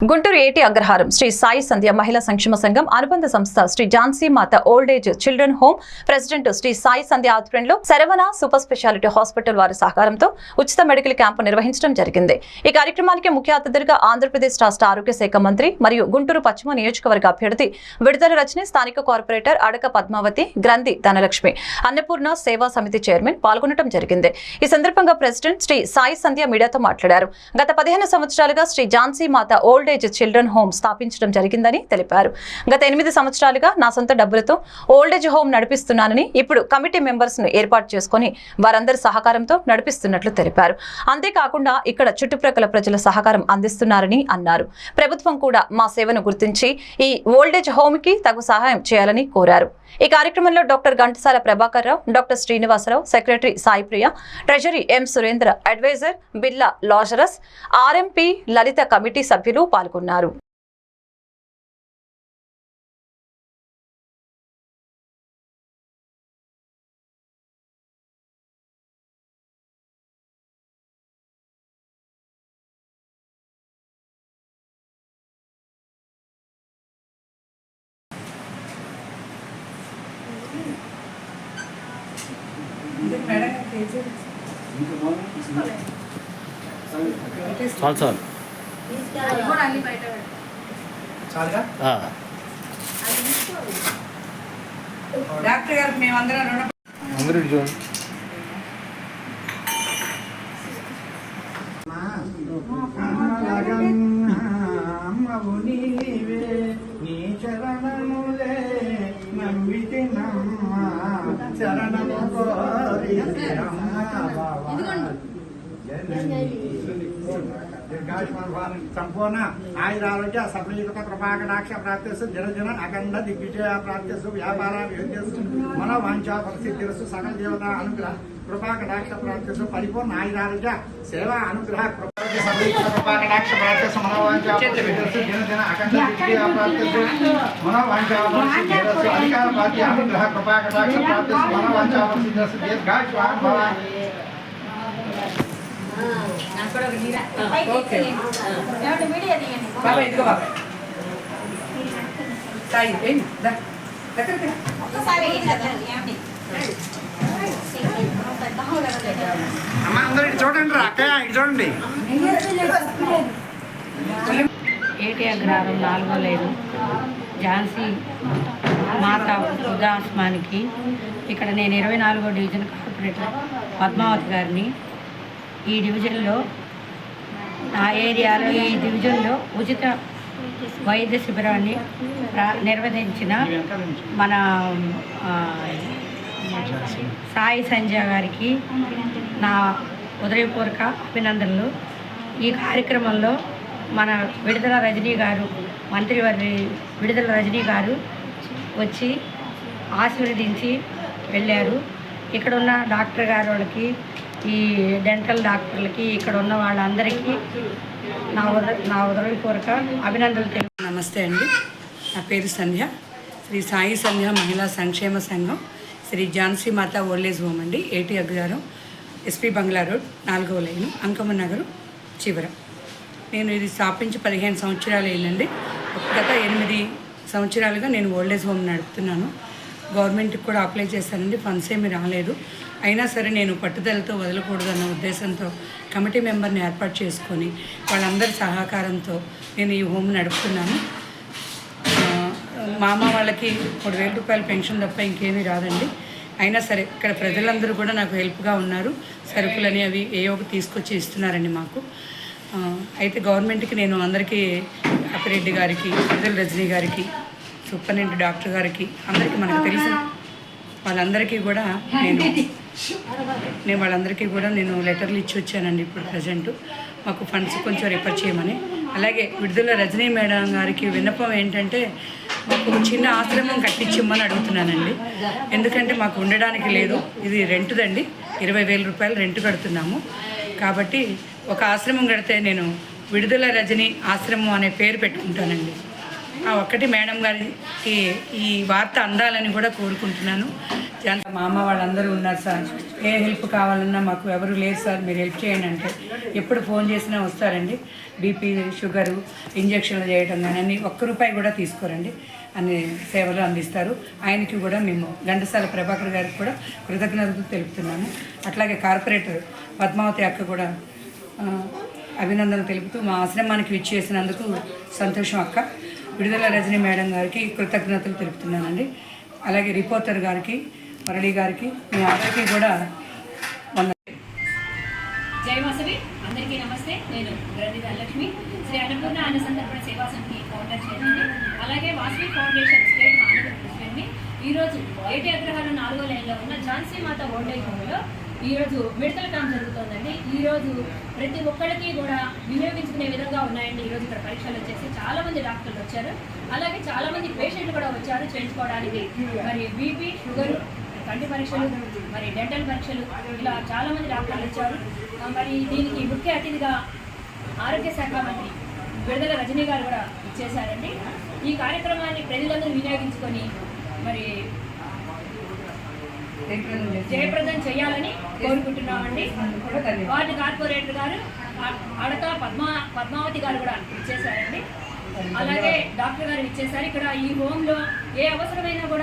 గుంటూరు ఏటి అగ్రహారం శ్రీ సాయి సంధ్య మహిళా సంక్షేమ సంఘం అనుబంధ సంస్థ Shri Jhansi Mata old age children home president Shri Sai Sandhya ఆధ్వర్యంలో శరవణ సూపర్ స్పెషాలిటీ హాస్పిటల్ వారి సహకారంతో ఉచిత మెడికల్ క్యాంపు నిర్వహించడం జరిగింది. ఈ కార్యక్రమానికి ముఖ్య అతిథులుగా ఆంధ్రప్రదేశ్ రాష్ట్ర ఆరోగ్య శాఖ మంత్రి మరియు గుంటూరు పశ్చిమ నియోజకవర్గ అభ్యర్థి విడుదల రచని స్థానిక కార్పొరేటర్ అడక పద్మావతి గ్రంథి ధనలక్ష్మి అన్నపూర్ణ సేవా సమితి చైర్మన్ పాల్గొనడం జరిగింది. ఈ సందర్భంగా ప్రెసిడెంట్ శ్రీ సాయి సంధ్య మీడియాతో మాట్లాడారు. గత పదిహేను సంవత్సరాలుగా Shri Jhansi Mata old age children home స్థాపించడం జరిగిందని తెలిపారు. గత ఎనిమిది సంవత్సరాలుగా నా సొంత డబ్బులతో ఓల్డేజ్ హోమ్ నడిపిస్తున్నానని ఇప్పుడు కమిటీ మెంబర్స్ను ఏర్పాటు చేసుకుని వారందరి సహకారంతో నడిపిస్తున్నట్లు తెలిపారు. అంతేకాకుండా ఇక్కడ చుట్టుప్రక్కల ప్రజల సహకారం అందిస్తున్నారని అన్నారు. ప్రభుత్వం కూడా మా సేవను గుర్తించి ఈ ఓల్డేజ్ హోమ్కి తగు సహాయం చేయాలని కోరారు. ఈ కార్యక్రమంలో doctor Ghantasala Prabhakar Rao doctor Srinivasarao secretary Saipriya treasury M Surendra adviser Birla Lazarus RMP Lalitha committee సభ్యులు పాల్గొన్నారు. చాలు చాలు. డాక్టర్ గారు మేమందరం అందరూ చూడండి. నీవే నీ చరణములే నమ్మితి నమ్మ చరణము కోరి సంపూర్ణ ఆయురారోగ్య సఫలీకృత కృపాకటాక్ష ప్రాప్తిస్తు జనజన అఖండ దిగ్విజయ ప్రాప్తిస్తు వ్యాపార విద్యస్తు మన పరిస్థితిరస్తు సకల దేవత అనుగ్రహ కృపాకటాక్ష ప్రాప్తిస్తు పరిపూర్ణ ఆయురారోగ్య సేవా అనుగ్రహ కృపాకటాక్ష ప్రాప్తిస్తు మన పరిస్థితిరస్తు జనజన అఖండ దిగ్విజయ ప్రాప్తిస్తు మన పరిస్థితిరస్తు అధికార పార్టీ అనుగ్రహ కృపాకటాక్ష ప్రాప్తిస్తు మన పరిస్థితిరస్తు దీర్ఘాయుష్మాన్ భవ బాబా ఇదిగో బాబా సాయి అమ్మ అందరూ ఇటు చూడండి రా అక్కయ్య ఇటు చూడండి ఏటీ అగ్రహారం నాలుగో లేదు. ఝాన్సీ మాత వృద్ధాశ్రమానికి ఇక్కడ నేను ఇరవై నాలుగో డివిజన్ కార్పొరేటర్ పద్మావతి గారిని ఈ డివిజన్లో నా ఏరియాలో ఈ డివిజన్లో ఉచిత వైద్య శిబిరాన్ని నిర్వహించిన మన సాయి సంజయ్ గారికి నా ఉదయపూర్వక అభినందనలు. ఈ కార్యక్రమంలో మన విడుదల రజనీ గారు మంత్రివారి విడుదల రజనీ గారు వచ్చి ఆశీర్వదించి వెళ్ళారు. ఇక్కడ ఉన్న డాక్టర్ గారు వాళ్ళకి ఈ డెంటల్ డాక్టర్లకి ఇక్కడ ఉన్న వాళ్ళందరికీ నా ఉద నా ఉదయపూర్వక అభినందనలు తెలుపు నమస్తే అండి. నా పేరు సంధ్య. శ్రీ సాయి సంధ్య మహిళా సంక్షేమ సంఘం. శ్రీ ఝాన్సీ మాత ఓల్డేజ్ హోమ్ అండి. AT Agraharam SP bungalow road నాలుగవ లైను అంకమ్మ నగరం చివర. నేను ఇది స్థాపించి పదిహేను సంవత్సరాలు అయిందండి. గత ఎనిమిది సంవత్సరాలుగా నేను ఓల్డేజ్ హోమ్ నడుపుతున్నాను. గవర్నమెంట్కి కూడా అప్లై చేశానండి ఫండ్స్ ఏమీ రాలేదు. అయినా సరే నేను పట్టుదలతో వదలకూడదన్న ఉద్దేశంతో కమిటీ మెంబర్ని ఏర్పాటు చేసుకొని వాళ్ళందరి సహకారంతో నేను ఈ హోమ్ నడుపుతున్నాను. మా అమ్మ వాళ్ళకి మూడు వేల రూపాయల పెన్షన్ తప్ప ఇంకేమీ రాదండి. అయినా సరే ఇక్కడ ప్రజలందరూ కూడా నాకు హెల్ప్గా ఉన్నారు. సరుకులని అవి ఏ ఒకటి తీసుకొచ్చి ఇస్తున్నారండి మాకు. అయితే గవర్నమెంట్కి నేను అందరికీ అప్పిరెడ్డి గారికి విడుదల రజనీ గారికి సూపరింటెండెంట్ డాక్టర్ గారికి అందరికీ మనకు తెలిసిన వాళ్ళందరికీ కూడా నేను నేను వాళ్ళందరికీ కూడా నేను లెటర్లు ఇచ్చి వచ్చానండి ఇప్పుడు ప్రజెంట్ మాకు ఫండ్స్ కొంచెం రిఫర్ చేయమని. అలాగే విడుదల రజనీ మేడం గారికి విన్నపం ఏంటంటే మాకు ఒక చిన్న ఆశ్రమం కట్టించమని అడుగుతున్నానండి. ఎందుకంటే మాకు ఉండడానికి లేదు. ఇది రెంట్దండి. ఇరవై వేల రూపాయలు రెంట్ కడుతున్నాము. కాబట్టి ఒక ఆశ్రమం కడితే నేను విడుదల రజని ఆశ్రమం అనే పేరు పెట్టుకుంటానండి. ఆ ఒక్కటి మేడం గారికి ఈ వార్త అందాలని కూడా కోరుకుంటున్నాను. మా అమ్మ వాళ్ళందరూ ఉన్నారు సార్. ఏ హెల్ప్ కావాలన్నా మాకు ఎవరు లేరు సార్. మీరు హెల్ప్ చేయండి అంటే ఎప్పుడు ఫోన్ చేసినా వస్తారండి. బీపీ షుగరు ఇంజక్షన్లు చేయడం కానీ అన్ని ఒక్క రూపాయి కూడా తీసుకోరండి. అన్ని సేవలు అందిస్తారు. ఆయనకి కూడా మేము ఘంటసాల ప్రభాకర్ గారికి కూడా కృతజ్ఞతలు తెలుపుతున్నాము. అట్లాగే కార్పొరేటర్ పద్మావతి అక్క కూడా అభినందనలు తెలుపుతూ మా ఆశ్రమానికి విచ్చేసినందుకు సంతోషం అక్క. విడుదల రజనీ మేడం గారికి కృతజ్ఞతలు తెలుపుతున్నానండి. అలాగే రిపోర్టర్ గారికి మురళి గారికి మీ అందరికీ కూడా వంద జై వాసవి. అందరికీ నమస్తే. నేను గ్రంథి ధనలక్ష్మి. శ్రీ అన్నపూర్ణ అన్న సందర్భణ సేవా సమితి ఫౌండర్ చైర్మన్ని అలాగే వాసవి ఫౌండేషన్ స్టేట్ మహానగర ప్రెసిడెంట్ని ఈరోజు ఏటి అగ్రహారం నాలుగో లైన్లో ఉన్న ఝాన్సీ మాత ఓల్డేజ్ హోమ్లో ఈరోజు మెడికల్ క్యాంప్ జరుగుతుందండి. ఈరోజు ప్రతి ఒక్కరికి కూడా వినియోగించుకునే విధంగా ఉన్నాయండి. ఈరోజు ఇక్కడ పరీక్షలు వచ్చేసి చాలా మంది డాక్టర్లు వచ్చారు. అలాగే చాలా మంది పేషెంట్లు కూడా వచ్చారు చేయించుకోవడానికి. మరి బీపీ షుగర్ కంటి పరీక్షలు మరి డెంటల్ పరీక్షలు ఇలా చాలా మంది డాక్టర్లు వచ్చారు. మరి దీనికి ముఖ్య అతిథిగా ఆరోగ్య శాఖ మంత్రి విడుదల రజనీ గారు కూడా ఇచ్చేశారండి. ఈ కార్యక్రమాన్ని ప్రజలందరూ వినియోగించుకొని మరి జయప్రదం చేయాలని కోరుకుంటున్నామండి. వార్డు కార్పొరేటర్ గారు అడక పద్మా పద్మావతి గారు కూడా ఇచ్చేశారండి. అలాగే డాక్టర్ గారు ఇచ్చేసారు ఇక్కడ ఈ హోమ్లో ఏ అవసరమైనా కూడా